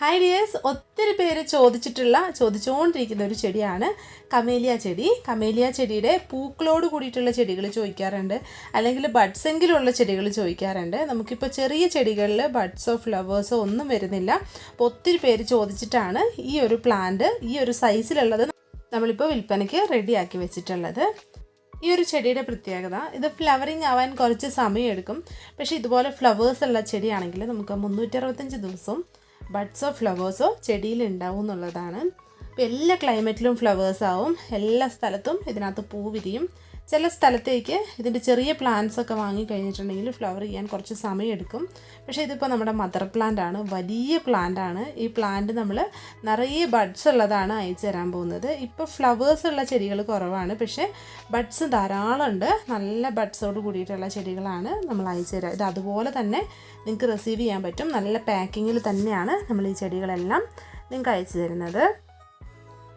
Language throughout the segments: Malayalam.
ഹായ് ഡിയേഴ്സ് ഒത്തിരി പേര് ചോദിച്ചിട്ടുള്ള ചോദിച്ചുകൊണ്ടിരിക്കുന്ന ഒരു ചെടിയാണ് കമേലിയ ചെടി. കമേലിയ ചെടിയുടെ പൂക്കളോട് കൂടിയിട്ടുള്ള ചെടികൾ ചോദിക്കാറുണ്ട്. അല്ലെങ്കിൽ ബഡ്സെങ്കിലുള്ള ചെടികൾ ചോദിക്കാറുണ്ട്. നമുക്കിപ്പോൾ ചെറിയ ചെടികളിൽ ബഡ്സോ ഫ്ലവേഴ്സോ ഒന്നും വരുന്നില്ല. അപ്പോൾ ഒത്തിരി പേര് ചോദിച്ചിട്ടാണ് ഈ ഒരു പ്ലാന്റ് ഈ ഒരു സൈസിലുള്ളത് നമ്മളിപ്പോൾ വിൽപ്പനയ്ക്ക് റെഡിയാക്കി വെച്ചിട്ടുള്ളത്. ഈ ഒരു ചെടിയുടെ പ്രത്യേകത ഇത് ഫ്ലവറിങ് ആവാൻ കുറച്ച് സമയമെടുക്കും. പക്ഷേ ഇതുപോലെ ഫ്ലവേഴ്സ് ഉള്ള ചെടിയാണെങ്കിൽ നമുക്ക് മുന്നൂറ്റി ദിവസം ബഡ്സോ ഫ്ലവേഴ്സോ ചെടിയിൽ ഉണ്ടാവും എന്നുള്ളതാണ്. അപ്പോൾ എല്ലാ ക്ലൈമറ്റിലും ഫ്ലവേഴ്സ് ആവും. എല്ലാ സ്ഥലത്തും ഇതിനകത്ത് പൂ വിരിയും. ചില സ്ഥലത്തേക്ക് ഇതിന്റെ ചെറിയ പ്ലാന്റ്സ് ഒക്കെ വാങ്ങി കഴിഞ്ഞിട്ടുണ്ടെങ്കിൽ ഫ്ലവർ ചെയ്യാൻ കുറച്ച് സമയമെടുക്കും. പക്ഷേ ഇതിപ്പോൾ നമ്മുടെ മദർ പ്ലാന്റ് ആണ് വലിയ പ്ലാന്റ് ആണ്. ഈ പ്ലാന്റ് നമ്മൾ നിറയെ ബഡ്സ് ഉള്ളതാണ് അയച്ചു തരാൻ പോകുന്നത്. ഇപ്പോൾ ഫ്ലവേഴ്സ് ഉള്ള ചെടികൾ കുറവാണ് പക്ഷേ ബഡ്സ് ധാരാളം ഉണ്ട് നല്ല ബഡ്സോട് കൂടിയിട്ടുള്ള ചെടികളാണ് നമ്മൾ അയച്ചു തരാം ഇത് അതുപോലെ തന്നെ നിങ്ങൾക്ക് റിസീവ് ചെയ്യാൻ പറ്റും. നല്ല പാക്കിങ്ങിൽ തന്നെയാണ് നമ്മൾ ഈ ചെടികളെല്ലാം നിങ്ങൾക്ക് അയച്ചു തരുന്നത്.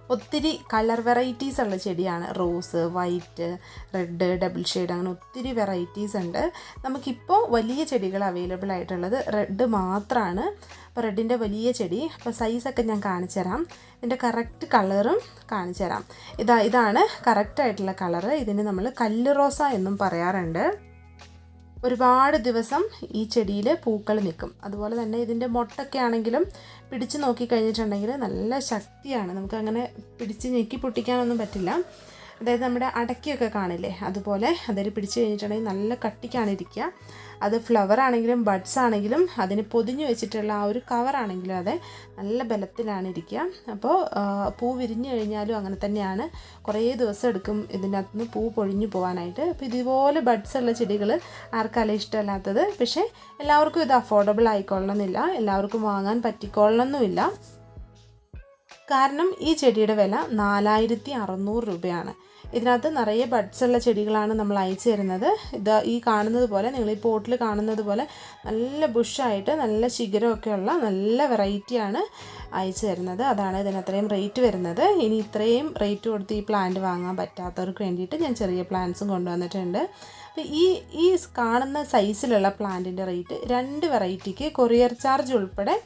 ഒത്തിരി കളർ വെറൈറ്റീസ് ഉള്ള ചെടിയാണ്. Rose white red double shade അങ്ങനെ ഒത്തിരി വെറൈറ്റീസ് ഉണ്ട്. നമുക്കിപ്പോൾ വലിയ ചെടികൾ അവൈലബിൾ ആയിട്ടുള്ളത് റെഡ് മാത്രമാണ് അപ്പോൾ റെഡിന്റെ വലിയ ചെടി. അപ്പോൾ സൈസൊക്കെ ഞാൻ കാണിച്ചു തരാം. ഇതിന്റെ കറക്റ്റ് കളറും കാണിച്ചു തരാം. ഇതാ ഇതാണ് കറക്റ്റായിട്ടുള്ള കളറ് ഇതിന് നമ്മൾ കല്ല് റോസ എന്നും പറയാറുണ്ട്. ഒരുപാട് ദിവസം ഈ ചെടിയിൽ പൂക്കൾ നിൽക്കും. അതുപോലെ തന്നെ ഇതിന്റെ മൊട്ടൊക്കെ ആണെങ്കിലും പിടിച്ച് നോക്കി കഴിഞ്ഞിട്ടുണ്ടെങ്കിൽ നല്ല ശക്തിയാണ്. നമുക്ക് അങ്ങനെ പിടിച്ച് ഞെക്കി പൊട്ടിക്കാനൊന്നും പറ്റില്ല. അതായത് നമ്മുടെ അടക്കിയൊക്കെ കാണില്ലേ? അതുപോലെ അതിൽ പിടിച്ചു കഴിഞ്ഞിട്ടുണ്ടെങ്കിൽ നല്ല കട്ടിക്കാണ് ഇരിക്കുക. അത് ഫ്ലവർ ആണെങ്കിലും ബഡ്സ് ആണെങ്കിലും അതിന് പൊതിഞ്ഞു വെച്ചിട്ടുള്ള ആ ഒരു കവറാണെങ്കിലും അതെ നല്ല ബലത്തിലാണ് ഇരിക്കുക. അപ്പോൾ പൂ വിരിഞ്ഞു കഴിഞ്ഞാലും അങ്ങനെ തന്നെയാണ്. കുറേ ദിവസം എടുക്കും ഇതിനകത്ത് നിന്ന് പൂ പൊഴിഞ്ഞു പോകാനായിട്ട് അപ്പോൾ ഇതുപോലെ ബഡ്സ് ഉള്ള ചെടികൾ ആർക്കാലും ഇഷ്ടമല്ലാത്തത്. പക്ഷേ എല്ലാവർക്കും ഇത് അഫോർഡബിൾ ആയിക്കൊള്ളണമെന്നില്ല. എല്ലാവർക്കും വാങ്ങാൻ പറ്റിക്കൊള്ളണമെന്നില്ല കാരണം ഈ ചെടിയുടെ വില നാലായിരത്തി അറുന്നൂറ് രൂപയാണ്. ഇതിനകത്ത് നിറയെ ബഡ്സ് ഉള്ള ചെടികളാണ് നമ്മൾ അയച്ചു തരുന്നത്. ഇത് ഈ കാണുന്നത് പോലെ നിങ്ങൾ ഈ പോട്ടിൽ കാണുന്നത് പോലെ നല്ല ബുഷായിട്ട് നല്ല ശിഖരമൊക്കെ ഉള്ള നല്ല വെറൈറ്റിയാണ് അയച്ചു തരുന്നത്. അതാണ് ഇതിന് അത്രയും റേറ്റ് വരുന്നത്. ഇനി ഇത്രയും റേറ്റ് കൊടുത്ത് ഈ പ്ലാന്റ് വാങ്ങാൻ പറ്റാത്തവർക്ക് വേണ്ടിയിട്ട് ഞാൻ ചെറിയ പ്ലാന്റ്സും കൊണ്ടുവന്നിട്ടുണ്ട്. അപ്പോൾ ഈ ഈ കാണുന്ന സൈസിലുള്ള പ്ലാന്റിന്റെ റേറ്റ് രണ്ട് വെറൈറ്റിക്ക് കൊറിയർ ചാർജ് ഉൾപ്പെടെ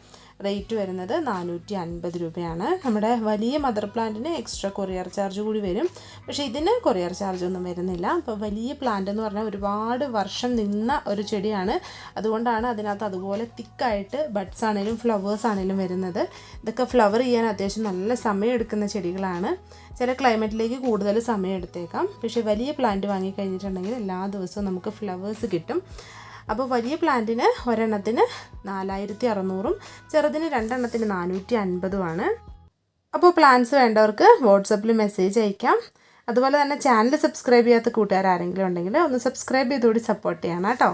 റേറ്റ് വരുന്നത് നാനൂറ്റി അൻപത് രൂപയാണ്. നമ്മുടെ വലിയ മദർ പ്ലാന്റിന് എക്സ്ട്രാ കൊറിയർ ചാർജ് കൂടി വരും. പക്ഷേ ഇതിന് കൊറിയർ ചാർജ് ഒന്നും വരുന്നില്ല. അപ്പോൾ വലിയ പ്ലാന്റ് എന്ന് പറഞ്ഞാൽ ഒരുപാട് വർഷം നിന്ന ഒരു ചെടിയാണ്. അതുകൊണ്ടാണ് അതിനകത്ത് അതുപോലെ തിക്കായിട്ട് ബഡ്സ് ആണെങ്കിലും ഫ്ലവേഴ്സ് ആണെങ്കിലും വരുന്നത്. ഇതൊക്കെ ഫ്ലവർ ചെയ്യാൻ അത്യാവശ്യം നല്ല സമയം എടുക്കുന്ന ചെടികളാണ്. ചില ക്ലൈമറ്റിലേക്ക് കൂടുതൽ സമയം എടുത്തേക്കാം. പക്ഷേ വലിയ പ്ലാന്റ് വാങ്ങിക്കഴിഞ്ഞിട്ടുണ്ടെങ്കിൽ എല്ലാ ദിവസവും നമുക്ക് ഫ്ലവേഴ്സ് കിട്ടും. അപ്പോൾ വലിയ പ്ലാന്റിന് ഒരെണ്ണത്തിന് നാലായിരത്തി അറുന്നൂറും ചെറുതിന് രണ്ടെണ്ണത്തിന് നാനൂറ്റി അൻപതുമാണ് അപ്പോൾ പ്ലാൻസ് വേണ്ടവർക്ക് വാട്സപ്പിൽ മെസ്സേജ് അയക്കാം. അതുപോലെ തന്നെ ചാനൽ സബ്സ്ക്രൈബ് ചെയ്യാത്ത കൂട്ടുകാർ ആരെങ്കിലും ഉണ്ടെങ്കിൽ ഒന്ന് സബ്സ്ക്രൈബ് ചെയ്തുകൂടി സപ്പോർട്ട് ചെയ്യണം കേട്ടോ.